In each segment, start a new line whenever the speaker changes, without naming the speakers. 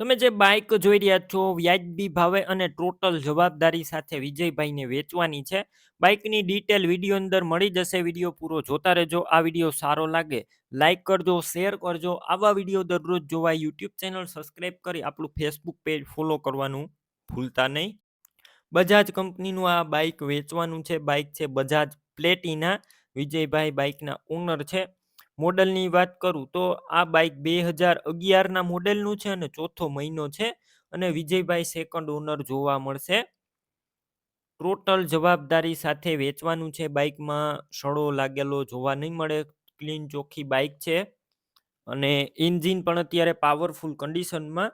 તમે જે બાઇક જોઈ રહ્યા છો, વ્યાજબી ભાવે અને ટોટલ જવાબદારી સાથે વિજયભાઈને વેચવાની છે. બાઇકની ડિટેલ વીડિયો અંદર મળી જશે વીડિયો પૂરો જોતા રહેજો. આ વીડિયો સારો લાગે લાઇક કરજો શેર કરજો. આવા વીડિયો દરરોજ જોવા યુટ્યુબ ચેનલ સબસ્ક્રાઈબ કરી આપણું ફેસબુક પેજ ફોલો કરવાનું ભૂલતા નહીં. બજાજ કંપનીનું આ બાઇક વેચવાનું છે. બાઇક છે બજાજ પ્લેટિના વિજયભાઈ બાઇકના ઓનર છે. મોડલની વાત કરું તો આ બાઈક બે હજાર અગિયારના મોડેલનું છે અને ચોથો મહિનો છે અને વિજયભાઈ સેકન્ડ ઓનર જોવા મળશે. ટોટલ જવાબદારી સાથે વેચવાનું છે બાઇકમાં સડો લાગેલો જોવા નહીં મળે ક્લીન ચોખ્ખી બાઇક છે. અને એન્જિન પણ અત્યારે પાવરફુલ કન્ડિશનમાં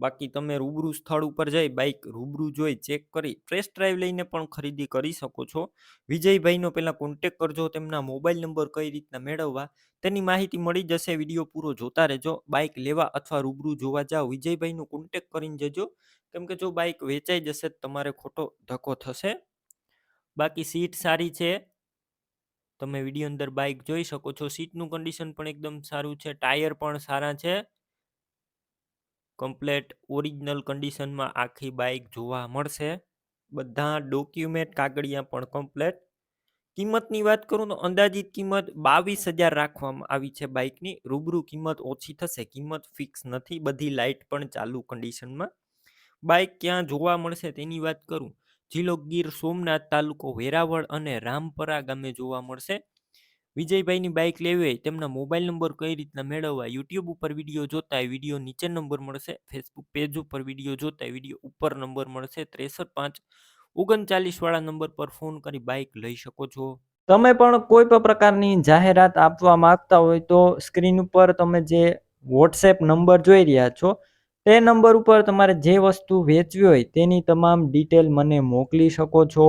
બાકી તમે રૂબરૂ સ્થળ ઉપર જઈ બાઇક રૂબરૂ જોઈ ચેક કરી ટેસ્ટ ડ્રાઈવ લઈને પણ ખરીદી કરી શકો છો. વિજયભાઈનો પહેલાં કોન્ટેક કરજો, તેમના મોબાઈલ નંબર કઈ રીતના મેળવવા તેની માહિતી મળી જશે. વીડિયો પૂરો જોતા રહેજો. બાઇક લેવા અથવા રૂબરૂ જોવા જાઓ, વિજયભાઈનો કોન્ટેક કરીને જજો. કેમ કે જો બાઇક વેચાઈ જશે તમારે ખોટો ધક્કો થશે. બાકી સીટ સારી છે. તમે વીડિયો અંદર બાઇક જોઈ શકો છો. સીટનું કન્ડિશન પણ એકદમ સારું છે. ટાયર પણ સારા છે. કમ્પ્લેટ ઓરિજિનલ કન્ડિશનમાં આખી બાઇક જોવા મળશે. બધા ડોક્યુમેન્ટ કાગળિયા પણ કમ્પ્લેટ. કિંમતની વાત કરું તો અંદાજિત કિંમત બાવીસ હજાર રાખવામાં આવી છે બાઇકની રૂબરૂ કિંમત ઓછી થશે, કિંમત ફિક્સ નથી, બધી લાઇટ પણ ચાલુ કન્ડિશનમાં. બાઇક ક્યાં જોવા મળશે તેની વાત કરું. જિલ્લો ગીર સોમનાથ તાલુકો વેરાવળ અને રામપરા ગામે જોવા મળશે. વિજયભાઈની બાઇક લેવી હોય, તેમના મોબાઈલ નંબર કઈ રીતના મેળવવા, યુટ્યુબ ઉપર વીડિયો જોતા હોય, વીડિયો નીચે નંબર મળશે, ફેસબુક પેજ ઉપર વીડિયો જોતા હોય, વીડિયો ઉપર નંબર મળશે, ત્રેસઠ પાંચ ઓગણચાલીસ વાળા નંબર પર ફોન કરી બાઇક લઈ શકો છો. તમે પણ કોઈ પણ પ્રકારની જાહેરાત આપવા માંગતા હોય તો સ્ક્રીન ઉપર તમે જે વોટ્સએપ નંબર જોઈ રહ્યા છો, તે નંબર ઉપર તમારે જે વસ્તુ વેચવી હોય તેની તમામ ડિટેલ મને મોકલી શકો છો.